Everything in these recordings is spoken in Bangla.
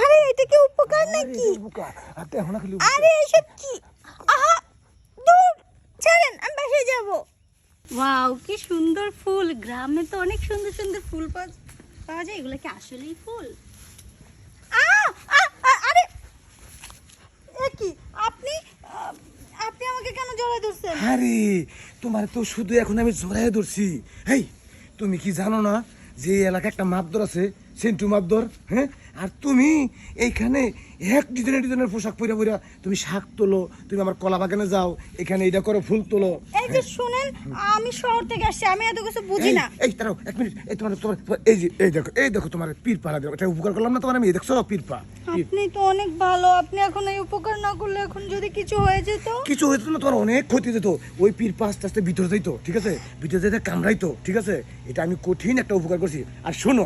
আরে এটা কি উপকার নাকি? বুকা, আর খালি আরে এসব কি? আহা দূর ছাড়েন আমি বাসায় যাব। ওয়াও কি সুন্দর ফুল। গ্রামে তো অনেক সুন্দর সুন্দর ফুল পাওয়া পাওয়া যায়। এগুলো কি আসলেই ফুল? আ, আ, আ, আরে এ কি? আপনি আপনি আমাকে কেন জড়াই ধরছেন? আরে তোমার তো শুধু এখন আমি জোড়ায় ধরছি। হেই তুমি কি জানো না যে এই এলাকায় একটা মাপদর আছে? সেন্টু মাপদর হ্যাঁ? আর তুমি এইখানে এক ডিজাইনের ডিজাইনের পোশাক পরে পরে তুমি শাক তোলো তুমি আমার কলা বাগানে যাও এখানে এটা করো ফুল তোলো। এই যে শুনেন আমি শহর থেকে আসছি আমি এত কিছু বুঝি না। এই দাঁড়াও এক মিনিট। এই তোমার তোমার এই যে এই দেখো এই দেখো তোমার পীর পাড়া দেখো এটা উপকার করলাম না তোমার আমি? দেখছ পীর পা আপনি তো অনেক ভালো আপনি এখন এই উপকার না করলে এখন যদি কিছু হয়ে যেত? কিছু হয়েছিল না তোমার অনেক ক্ষতি যেত ওই পীর পা আস্তে আস্তে ভিতরে যাইতো ঠিক আছে? ভিতরে যেতে কামড়াইতো ঠিক আছে? এটা আমি কঠিন একটা উপকার করছি। আর শোনো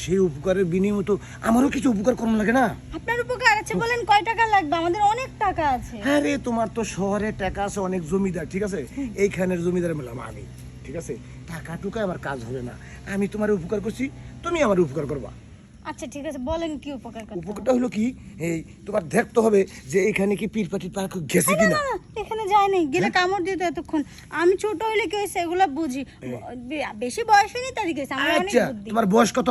সেই উপকারের বিনিময়ে তো আমারও কিছু উপকার করুন লাগে না। আপনার উপকার আছে বলেন কয় টাকা লাগবে? আমাদের অনেক টাকা আছে। আরে তোমার তো শহরে টাকা আছে অনেক জমিদার ঠিক আছে? এইখানের জমিদার বললাম আমি ঠিক আছে? টাকা টুকা আমার কাজ হবে না। আমি তোমার উপকার করছি তুমি আমার উপকার করবা। আচ্ছা ঠিক আছে বলেন কি উপকার করতে উপকারটা হলো কি এই তোমার দেখতে হবে যে এখানে কি পীর পাটির পার্ক গেছে কিনা। না, এখানে যায় নাই গেলে কামড় দিত এতক্ষণ। আমি ছোট হইলে কি হয়েছে এগুলো বুঝি। বেশি বয়স হয়নি তারই গেছে আমার অনেক আচ্ছা বুদ্ধি। তোমার বয়স কত?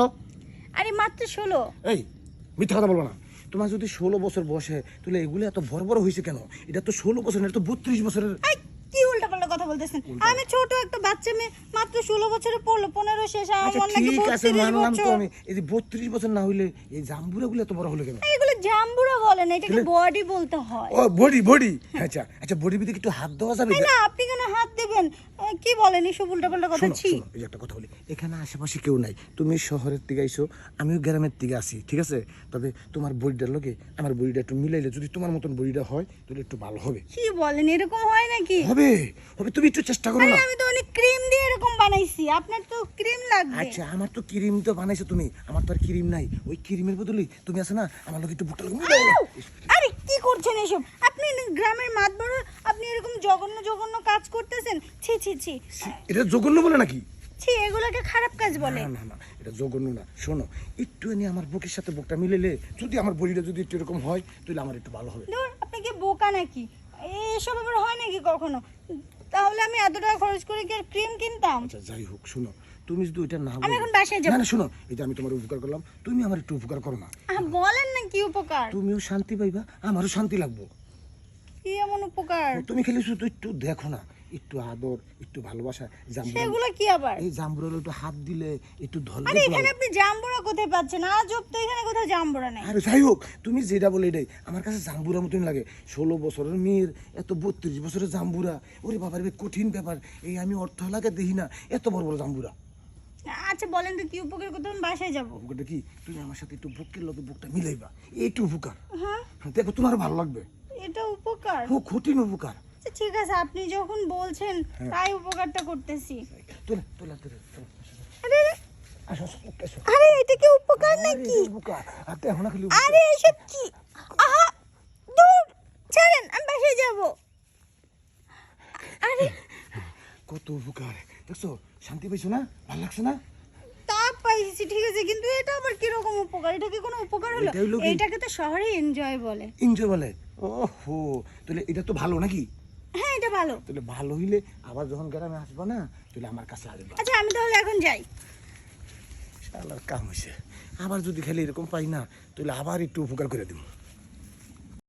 আরে মাত্র ষোলো। এই মিথ্যা কথা বলব না। তোমার যদি ষোলো বছর বয়সে তাহলে এগুলো এত বড় বড় হয়েছে কেন? এটা তো ষোলো বছর এটা তো বত্রিশ বছরের এই, কি উল্টা কথা বলতেছেন? আমি ছোট একটা বাচ্চা মেয়ে মাত্র ষোলো বছরে পড়ল পনেরো শেষ আচ্ছা আমার নাকি ঠিক আছে বত্রিশ মানলাম তো বছর। আমি। এই যে বত্রিশ বছর না হইলে এই জাম্বুরা গুলো এত বড় হলো কেন? এগুলো জাম্বুরা বলেন এটাকে বডি বলতে হয়। ও বডি বডি আচ্ছা আচ্ছা বডি ভিতরে একটু হাত দেওয়া যাবে না আপনি কেন হাত দেবেন? বলেন এসব উল্টা কথা ছি। এই যে একটা কথা বলি। এখানে আশেপাশে কেউ নাই। তুমি শহরের আইসো আমিও গ্রামের আসি ঠিক আছে? তবে তোমার বডিটার লগে আমার বডিটা একটু মিলাইলে যদি তোমার মতন বডিটা হয় তাহলে একটু ভালো হবে। কি বলেন এরকম হয় নাকি? হবে হবে তুমি একটু চেষ্টা করো না। আমি তো অনেক ক্রিম দিয়ে এরকম বানাইছি আপনার তো ক্রিম লাগবে। আচ্ছা আমার তো ক্রিম তো বানাইছো তুমি আমার তো আর ক্রিম নাই। ওই ক্রিমের বদলে তুমি আছে না আমার লোক একটু বুকটা আরে করছেন এসব? আপনি গ্রামের মাত বড় আপনি এরকম জঘন্য জঘন্য কাজ করতেছেন? ছি ছি ছি। এটা জঘন্য বলে নাকি? ছি এগুলোকে খারাপ কাজ বলে। না না এটা জঘন্য না। শোনো একটু এনে আমার বুকের সাথে বুকটা মিলেলে যদি আমার বডিটা যদি একটু এরকম হয় তাহলে আমার একটু ভালো হবে। আপনি কি বোকা নাকি? এসব আবার হয় নাকি কখনো? তাহলে আমি এত টাকা খরচ করে কি আর ক্রিম কিনতাম? আচ্ছা যাই হোক শুনো তুমি যদি ওইটা না আমি এখন বাসায় যাব। না শুনো এটা আমি তোমার উপকার করলাম তুমি আমার একটু উপকার করো না। বলেন না কি উপকার? তুমিও শান্তি পাইবা আমারও শান্তি লাগবে। কি এমন উপকার? তুমি খেলে শুধু একটু দেখো না একটু আদর একটু ভালোবাসা জাম্বুরা সেগুলো কি আবার? এই জাম্বুরার একটু হাত দিলে একটু ধরলে আরে এখানে আপনি জাম্বুরা কোথায় পাচ্ছেন? আজব তো এখানে কোথাও জাম্বুরা নেই। আরে যাই হোক তুমি যেটা বলে এটাই। আমার কাছে জাম্বুরা মতন লাগে। ষোলো বছরের মেয়ের এত বত্রিশ বছরের জাম্বুরা ওরে বাবার কঠিন ব্যাপার। এই আমি অর্থ লাগে দেখি না। এত বড় বড় জাম্বুরা আচ্ছা বলেন তো কি উপকার করতে আমি বাসায় যাব। উপকারটা কি? তুমি আমার সাথে একটু বুকের লগে বুকটা মিলাইবা। এইটু উপকার। হ্যাঁ। দেখো তোমার ভালো লাগবে। এটা উপকার। খুব কঠিন উপকার। ঠিক আছে আপনি যখন বলছেন তাই উপকারটা করতেছি। আরে এটা কি উপকার নাকি? আরে, এসব কি? আহা দূর ছাড়েন আমি বাসায় যাব। আরে। কত উপকার। দেখছ শান্তি পাইছো না? ভালো লাগছে না? পাইছি ঠিক আছে কিন্তু এটা আবার উপকার? এটা কি কোনো উপকার হলো? এটাকে তো শহরে এনজয় বলে। এনজয় বলে। ওহো তাহলে এটা তো ভালো নাকি? হ্যাঁ ভালো। তাহলে ভালো হইলে আবার যখন গ্রামে আসব না তাহলে আমার কাছে আসবে। আচ্ছা আমি তাহলে এখন যাই। শালার কাম হয়েছে আবার যদি খালি এরকম পাই না তাহলে আবার একটু উপকার করে দিব।